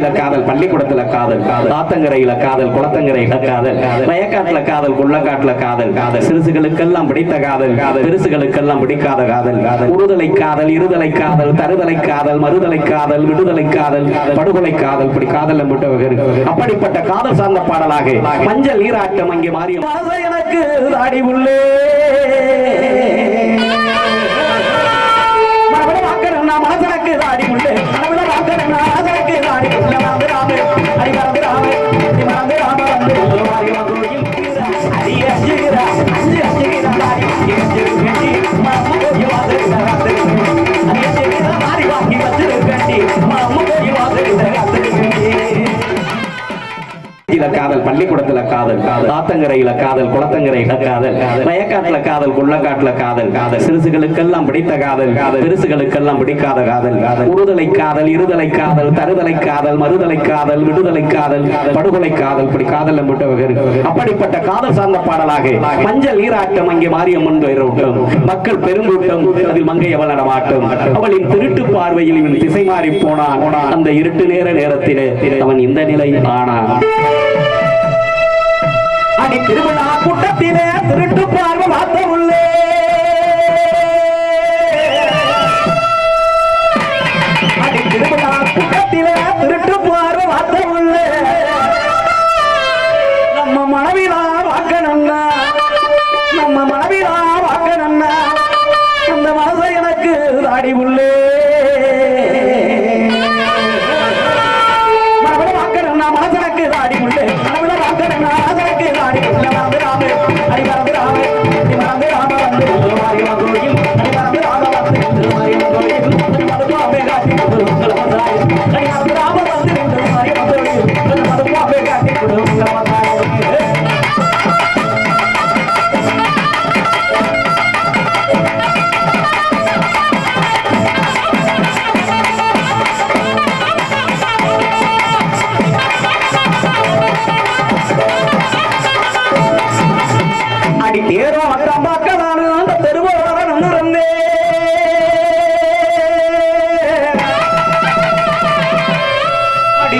பள்ளியில காதல் பள்ளிக்கூடத்துல காதல் காதல். ஆத்தங்கரையில காதல் குளத்தங்கரையில காதல். வயக்காட்டுல காதல் கொள்ளக்காட்டுல காதல் காதல். சிறுசுகளுக்கெல்லாம் பிடித்த காதல் காதல். சிறுசுகளுக்கெல்லாம் பிடிக்காத காதல் காதல். உறுதலை காதல் இருதலை காதல் தருதலை காதல் மறுதலை காதல் விடுதலை காதல் படுகொலை காதல் இப்படி காதல் அப்படிப்பட்ட காதல் சார்ந்த பாடலாக மஞ்சள் நீராட்டம் அங்கே மாறி எனக்கு தாடி உள்ளே. பள்ளியில காதல் பள்ளிக்கூடத்துல காதல் காதல் ஆத்தங்கரையில காதல் குளத்தங்கரையில காதல். வயக்காட்டுல காதல் கொள்ளக்காட்டுல காதல் காதல். சிறுசுகளுக்கெல்லாம் பிடித்த காதல் காதல். பெருசுகளுக்கெல்லாம் பிடிக்காத காதல் காதல். உறுதலை காதல் இருதலை காதல் தருதலை காதல் மறுதலை காதல் விடுதலை காதல் படுகொலை காதல் இப்படி காதல் அப்படிப்பட்ட காதல் சார்ந்த பாடலாக மஞ்சள் நீராட்டம் அங்கே மாரியம்மன் வைரோட்டம் மக்கள் பெருங்கூட்டம் அதில் மங்கை அவள் நடமாட்டம் அவளின் திருட்டு பார்வையில் இவன் திசை மாறி போனான். அந்த இருட்டு நேர நேரத்திலே அவன் இந்த நிலை ஆனான். அடி திருவிழா கூட்டத்திலே திருட்டு பார்வை மாத்த உள்ளே அடி திருவிழா கூட்டத்திலே திருட்டு பார்வை மாத்த உள்ளே நம்ம மனைவிலா வாக்கணும்னா நம்ம மனைவிலா வாக்கணும்னா அந்த மனசை எனக்கு தாடி உள்ளே. மனவில வாக்கணும்னா மனசனுக்கு தாடி உள்ளே. அடி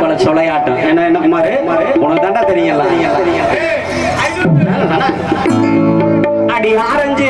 பல சொலையாட்டம். என்ன என்ன குமார் உனக்கு தாண்டா தெரியல அடி ஆரஞ்சு.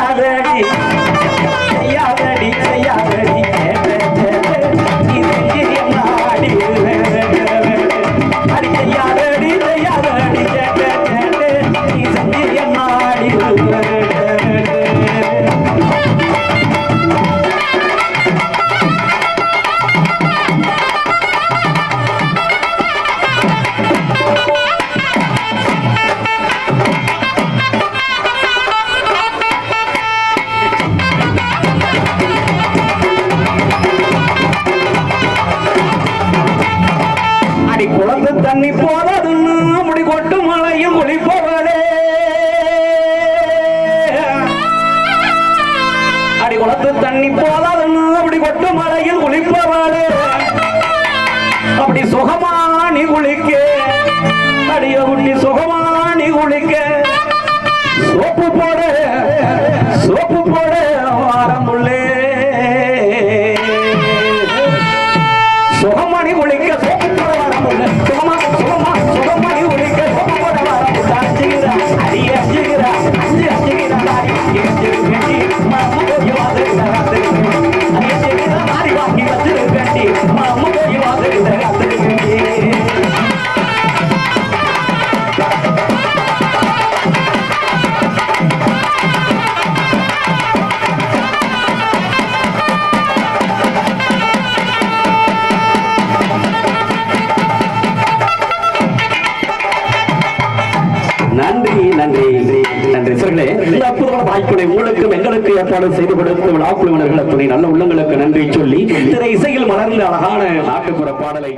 Bebe. தண்ணி போதாது அப்படி கொட்டு மலையில் குளிப்பவாடு அப்படி சுகமா நீ குளிக்க அடிய குட்டி சுகமா நீ குளிக்க. சோப்பு போட சோப்பு போட வாரம் உள்ளே. உங்களுக்கும் செய்து கொடுத்த விழாக்குழுவினர்கள் அத்துணை நல்ல உள்ளங்களுக்கு நன்றி சொல்லி திரை இசையில் மலர்ந்த அழகான நாட்டுப்புற பாடலை